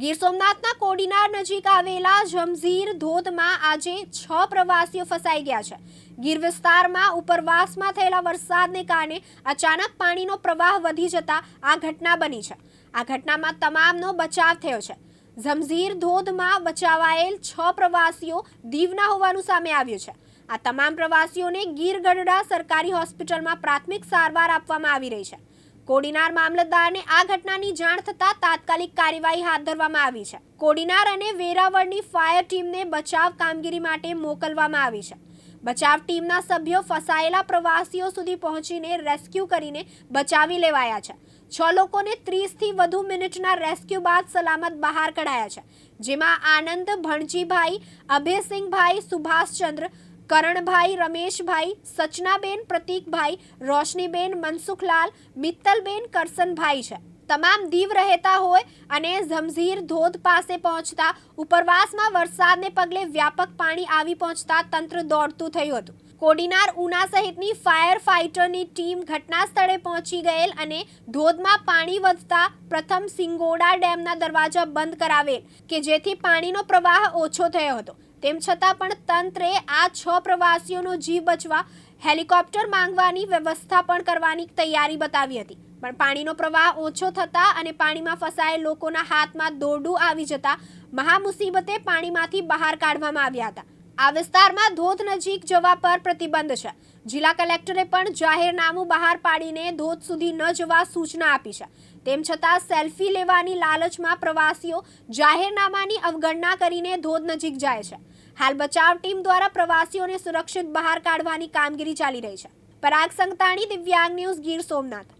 ગીર સોમનાથના કોડીનાર નજીક આવેલા જમઝીર ધોધમાં આજે છ પ્રવાસીઓ ફસાઈ ગયા છે. ગીર વિસ્તારમાં ઉપરવાસમાં થયેલા વરસાદને કારણે અચાનક પાણીનો પ્રવાહ વધી જતા આ ઘટના બની છે. આ ઘટનામાં તમામનો બચાવ થયો છે. જમઝીર ધોધમાં બચાવાયેલ છ પ્રવાસીઓ દીવના હોવાનું સામે આવ્યું છે. આ તમામ પ્રવાસીઓને ગીર ગઢડા સરકારી હોસ્પિટલમાં પ્રાથમિક સારવાર આપવામાં આવી રહી છે. કોડીનાર મામલતદારને આ ઘટનાની જાણ થતાં તાત્કાલિક કાર્યવાહી હાથ ધરવામાં આવી છે. કોડીનાર અને વેરાવળની ફાયર ટીમને બચાવ કામગીરી માટે મોકલવામાં આવી છે. બચાવ ટીમના સભ્યો ફસાયેલા પ્રવાસીઓ સુધી પહોંચીને રેસ્ક્યુ કરીને બચાવી લેવાયા છે. છ લોકોને ત્રીસથી વધુ મિનિટના રેસ્ક્યુ બાદ સલામત બહાર કઢાયા છે. જેમાં આનંદ ભણજીભાઈ, અભયસિંહભાઈ, સુભાષચંદ્ર કરણભાઈ, રમેશભાઈ, સચનાબેન, પ્રતીકભાઈ, રોશનીબેન, મનસુખલાલ, મિત્તલબેન, કરસનભાઈ છે. તમામ દીવ રહેતા હોય અને ઝમઝીર ધોધ પાસે પહોંચતા, ઉપરવાસમાં વરસાદને પગલે વ્યાપક પાણી આવી પહોંચતા તંત્ર દોડતું થયું હતું. કોડીનાર, ઉના સહિતની ફાયર ફાઇટરની ટીમ ઘટના સ્થળે પહોંચી ગયેલ અને ધોધમાં પાણી વધતા પ્રથમ સિંગોડા ડેમના દરવાજા બંધ કરાવેલ, કે જેથી પાણીનો પ્રવાહ ઓછો થયો હતો. તેમ છતાં પણ તંત્રે આ છ પ્રવાસીઓનો જીવ બચવા હેલિકોપ્ટર માંગવાની વ્યવસ્થા પણ કરવાની તૈયારી બતાવી હતી. પણ પાણીનો પ્રવાહ ઓછો થતા અને પાણીમાં ફસાયેલ લોકોના હાથમાં દોરડું આવી જતા મહામુસીબતે પાણીમાંથી બહાર કાઢવામાં આવ્યા હતા. આ વિસ્તારમાં ધોધ નજીક જવા પર પ્રતિબંધ છે. જિલ્લા કલેક્ટરે પણ જાહેરનામું બહાર પાડીને ધોધ સુધી ન જવા સૂચના આપી છે. તેમ છતાં સેલ્ફી લેવાની લાલચમાં પ્રવાસીઓ જાહેરનામાની અવગણના કરીને ધોધ નજીક જાય છે. હાલ બચાવ ટીમ દ્વારા પ્રવાસીઓને સુરક્ષિત બહાર કાઢવાની કામગીરી ચાલી રહી છે. પરાગ સંગતાણી દિવ્યાંગ ન્યૂઝ ગીર સોમનાથ.